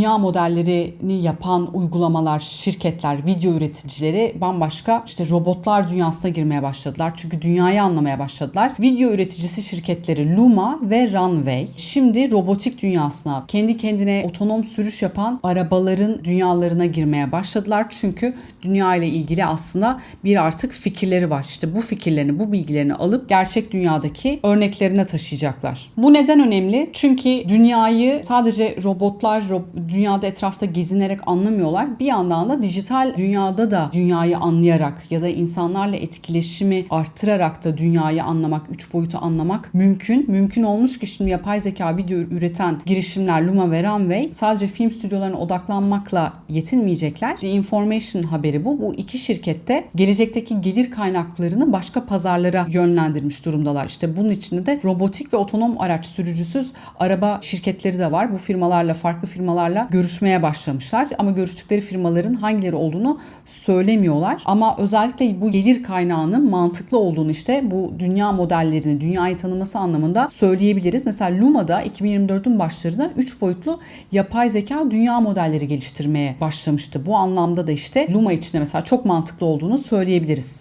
dünya modellerini yapan uygulamalar, şirketler, video üreticileri bambaşka işte robotlar dünyasına girmeye başladılar. Çünkü dünyayı anlamaya başladılar. Video üreticisi şirketleri Luma ve Runway şimdi robotik dünyasına, kendi kendine otonom sürüş yapan arabaların dünyalarına girmeye başladılar. Çünkü dünya ile ilgili aslında bir artık fikirleri var. İşte bu fikirlerini, bu bilgilerini alıp gerçek dünyadaki örneklerine taşıyacaklar. Bu neden önemli? Çünkü dünyayı sadece robotlar ro- dünyada etrafta gezinerek anlamıyorlar. Bir yandan da dijital dünyada da dünyayı anlayarak ya da insanlarla etkileşimi arttırarak da dünyayı anlamak, üç boyutu anlamak mümkün. Mümkün olmuş ki şimdi yapay zeka video üreten girişimler Luma ve Runway sadece film stüdyolarına odaklanmakla yetinmeyecekler. The Information haberi bu. Bu iki şirkette gelecekteki gelir kaynaklarını başka pazarlara yönlendirmiş durumdalar. İşte bunun içinde de robotik ve otonom araç sürücüsüz araba şirketleri de var. Bu firmalarla farklı firmalarla görüşmeye başlamışlar. Ama görüştükleri firmaların hangileri olduğunu söylemiyorlar. Ama özellikle bu gelir kaynağının mantıklı olduğunu işte bu dünya modellerini, dünyayı tanıması anlamında söyleyebiliriz. Mesela Luma'da 2024'ün başlarında 3 boyutlu yapay zeka dünya modelleri geliştirmeye başlamıştı. Bu anlamda da işte Luma için de mesela çok mantıklı olduğunu söyleyebiliriz.